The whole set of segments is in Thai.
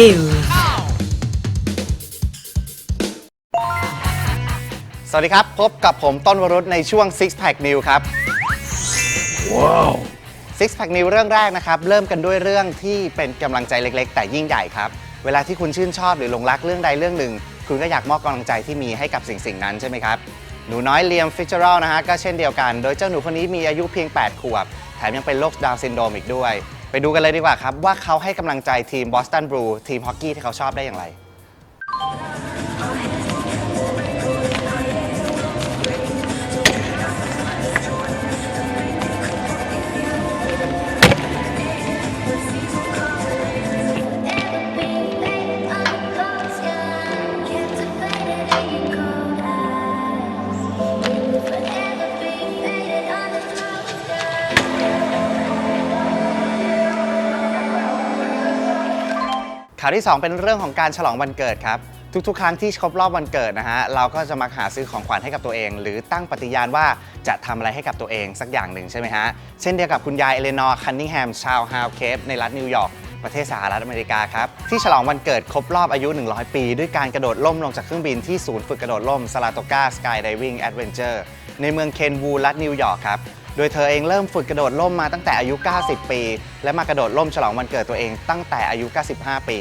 News สวัสดีครับ พบกับผมต้นวรุษในช่วง Six Pack New ครับว้าว Six Pack New เรื่องแรกนะครับ เริ่มกันด้วยเรื่องที่เป็นกำลังใจเล็ก ๆ แต่ยิ่งใหญ่ครับ เวลาที่คุณชื่นชอบหรือหลงรักเรื่องใดเรื่องหนึ่ง คุณก็อยากมอบกำลังใจที่มีให้กับสิ่งสิ่งๆนั้นใช่ไหมครับ หนูน้อยเลียมฟิชเชอรัลนะฮะก็เช่นเดียวกัน โดยเจ้าหนูคนนี้มีอายุเพียง 8 ขวบ แถมยังเป็นโรคดาวน์ซินโดรมอีกด้วย ไปดูกันเลยดีกว่าครับ ว่าเขาให้กำลังใจทีมบอสตันบลูทีมฮอกกี้ที่เขาชอบได้อย่างไร ข่าวที่ 2 เป็นเรื่องของการฉลองวันเกิดครับ ทุกๆ ครั้งที่ครบรอบวันเกิดนะฮะเราก็จะมักหาซื้อของขวัญให้กับตัวเอง หรือตั้งปฏิญาณว่าจะทำอะไรให้กับตัวเองสักอย่างหนึ่งใช่ไหมฮะ เช่นเดียวกับคุณยายเอเลนอร์คันนิงแฮมชาวฮาวเคปในรัฐนิวยอร์กประเทศสหรัฐอเมริกาครับ ที่ฉลองวันเกิดครบรอบอายุ 100 ปี ด้วยการกระโดดล่มลงจากเครื่องบินที่ศูนย์ฝึกกระโดดล่มซาลาโตกาสกายไดวิ่งแอดเวนเจอร์ในเมืองเคนวูรัฐนิวยอร์กครับ โดยเธอเองเริ่มฝึกกระโดดล่มมาตั้งแต่อายุ 90 ปี และมากระโดดล่มฉลองวันเกิดตัวเองตั้งแต่อายุ 95 ปี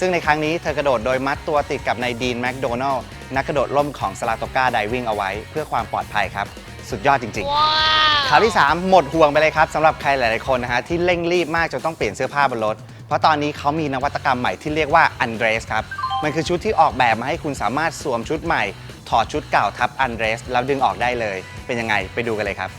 ซึ่งในครั้งนี้เธอกระโดดโดยมัดตัวติดกับนายดีนแมคโดนัลล์นักกระโดดล่มของสลาโตกาไดวิ่งเอาไว้เพื่อความปลอดภัยครับ สุดยอดจริง ๆ ข่าวที่ 3 หมดห่วงไปเลยครับสำหรับใครหลาย ๆ คนนะฮะที่เร่งรีบมากจนต้องเปลี่ยนเสื้อผ้าบนรถ เพราะตอนนี้เขามีนวัตกรรมใหม่ที่เรียกว่า Undress ครับ มันคือชุดที่ออกแบบมาให้คุณสามารถสวมชุดใหม่ ถอดชุดเก่าทับ Undress แล้วดึงออกได้เลย เป็นยังไงไปดูกันเลยครับ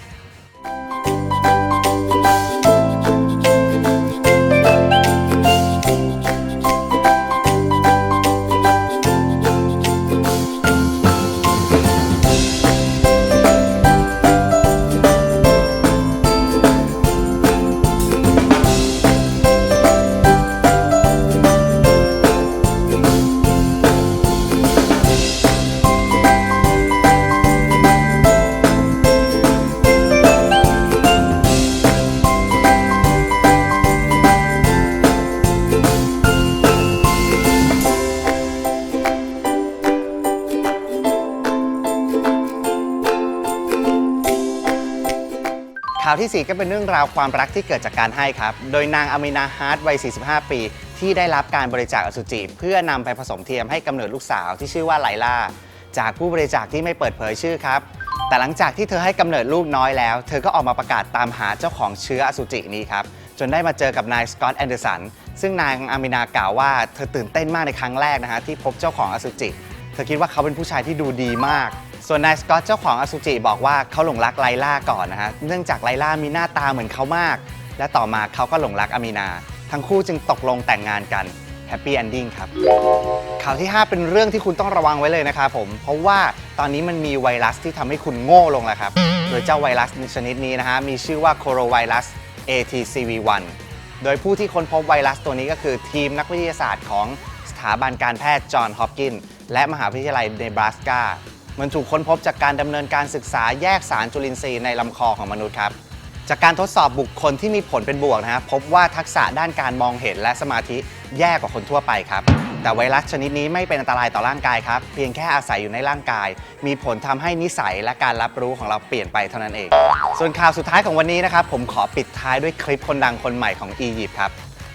ข่าวทีสี่ 4 ก็เป็นเรื่องราวความรักที่เกิดจากการให้ครับ โดยนางอามินาฮาร์ดวัย 45 ปี ที่ได้รับการบริจาคอสุจิ เพื่อนำไปผสมเทียมให้กำเนิดลูกสาวที่ชื่อว่าไลล่า จากผู้บริจาคที่ไม่เปิดเผยชื่อครับ แต่หลังจากที่เธอให้กำเนิดลูกน้อยแล้ว เธอก็ออกมาประกาศตามหาเจ้าของเชื้ออสุจินี้ครับ จนได้มาเจอกับนายสกอตต์แอนเดอร์สัน ซึ่งนางอามินากล่าวว่าเธอตื่นเต้นมากในครั้งแรกนะฮะที่พบเจ้าของอสุจิ เธอคิดว่าเขาเป็นผู้ชายที่ดูดีมาก ส่วนนายสกอตเจ้าของอสุจิบอกว่าเขาหลงรักไลล่าก่อนนะฮะเนื่องจากไลล่ามีหน้าตาเหมือนเขามาก และต่อมาเขาก็หลงรักอามีนา ทั้งคู่จึงตกลงแต่งงานกันแฮปปี้ e อนดิ้งครับ ข่าวที่ 5 เป็นเรื่องที่คุณต้องระวังไว้เลยนะครับผม เพราะว่าตอนนี้มันมีไวรัสที่ทำให้คุณโง่ลงแล้วครับ โดยเจ้าไวรัสชนิดนี้นะฮะ มีชื่อว่าโคโรไวรัส ATCV1 โดยผู้ที่ค้นพบไวรัสตัวนี้ก็คือทีมนักวิทยาศาสตร์ของสถาบันการแพทย์จอห์นฮอปกินส์และมหาวิทยาลัยเนบราสกา มันถูกค้นพบจากการดำเนินการศึกษาแยกสารจุลินทรีย์ในลำคอของมนุษย์ครับ จากการทดสอบบุคคลที่มีผลเป็นบวกนะฮะพบว่าทักษะด้านการมองเห็นและสมาธิแย่กว่าคนทั่วไปครับ แต่ไวรัสชนิดนี้ไม่เป็นอันตรายต่อร่างกายครับ เพียงแค่อาศัยอยู่ในร่างกาย มีผลทำให้นิสัยและการรับรู้ของเราเปลี่ยนไปเท่านั้นเอง ส่วนข่าวสุดท้ายของวันนี้นะครับผมขอปิดท้ายด้วยคลิปคนดังคนใหม่ของอียิปต์ครับ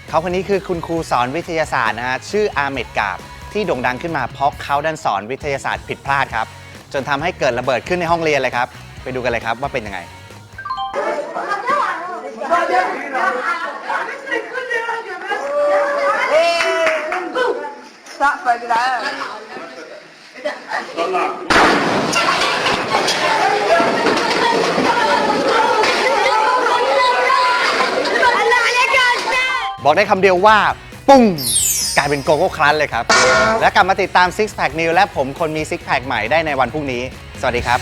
เขาคนนี้คือคุณครูสอนวิทยาศาสตร์นะฮะชื่ออาเมดกาบที่โด่งดังขึ้นมาเพราะเขาดันสอนวิทยาศาสตร์ผิดพลาดครับ จนทำให้เกิดระเบิดขึ้นในห้องเรียนเลยครับ ไปดูกันเลยครับว่าเป็นยังไง Stop fucking up. บอกได้คำเดียวว่า ปุ้ง กลายเป็นโกโก้ครันเลยครับ และกลับมาติดตาม Six Pack New และผมคนมี Six Pack ใหม่ได้ในวันพรุ่งนี้ สวัสดีครับ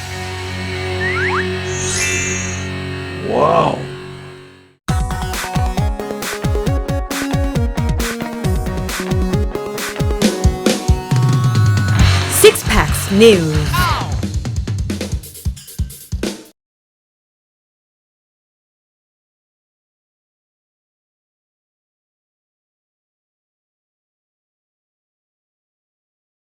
Six Packs News